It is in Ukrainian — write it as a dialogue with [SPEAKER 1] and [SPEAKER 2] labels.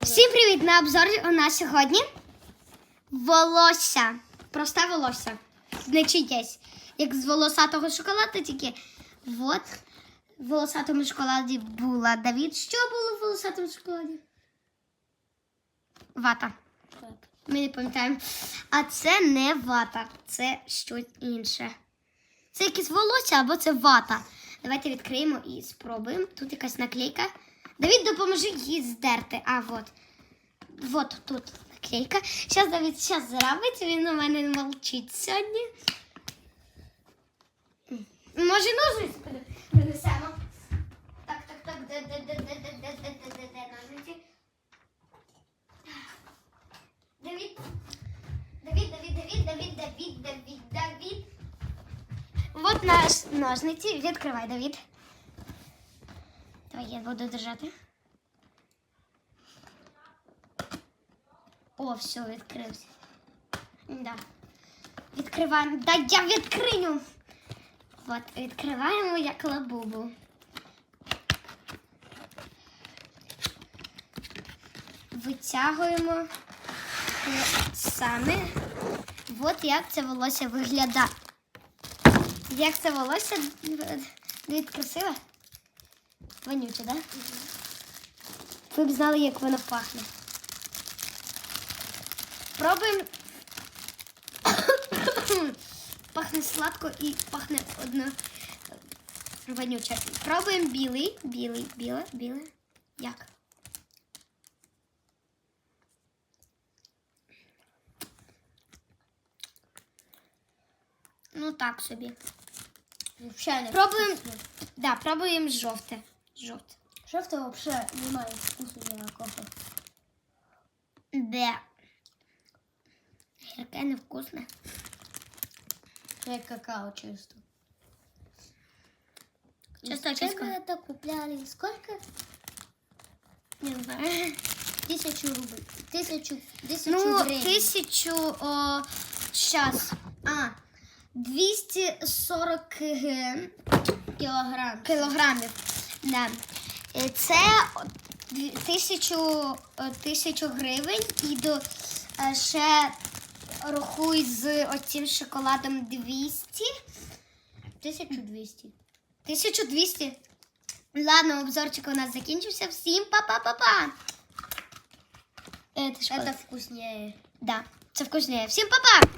[SPEAKER 1] Всім привіт! На обзорі у нас сьогодні волосся. Просте волосся. Не чиєсь. Як з волосатого шоколаду, тільки от в волосатому шоколаді була Давід. Що було в волосатому шоколаді? Вата. Ми не пам'ятаємо. А це не вата, це щось інше. Це якесь волосся або це вата. Давайте відкриємо і спробуємо. Тут якась наклейка. Давід, допоможи її здерти. А, от. Вот тут наклейка. Зараз Давід зараз зробить, він у мене мовчить сьогодні. Може, ножниці принесемо. Так, так, так, ножниці? Давід. Давід, Давід, Давід, Давід, Давід, Давід, Давід. Вот наш ножниці. Відкривай, Давід. Я буду держати. О, все, відкрився. Да. Відкриваємо. Да я відкрию. От, відкриваємо як лабубу. Витягуємо саме. От як це волосся виглядає. Як це волосся красиве? Вонюче, так? Да? Ви б знали, як воно пахне. Пробуємо. пахне сладко і пахне одно вонюче. Пробуємо білий, білий, біле, біле. Як? Ну так собі. Пробуємо. Да, пробуємо жовте. Жовте.
[SPEAKER 2] Жовте вообще немає вкусу ніякого.
[SPEAKER 1] Де. Гірке невкусне.
[SPEAKER 2] Це як какао чисто.
[SPEAKER 1] Чисто
[SPEAKER 2] Чем
[SPEAKER 1] чисто.
[SPEAKER 2] вы это купляли? Сколько?
[SPEAKER 1] Не знаю.
[SPEAKER 2] Тысячу рублей. Тысячу, тысячу
[SPEAKER 1] Ну,
[SPEAKER 2] гривен.
[SPEAKER 1] тисячу о, щас. А, 240 г-
[SPEAKER 2] килограмм.
[SPEAKER 1] кілограмів. Да. Е, Це тисячу, тисячу гривень і до е, ще рахуй з оцим шоколадом 200.
[SPEAKER 2] 1200.
[SPEAKER 1] 1200. Ладно, обзорчик у нас закінчився. Всім па-па-па-па. Е?
[SPEAKER 2] Это вкуснее.
[SPEAKER 1] Да, це вкусніше. Всім па-па!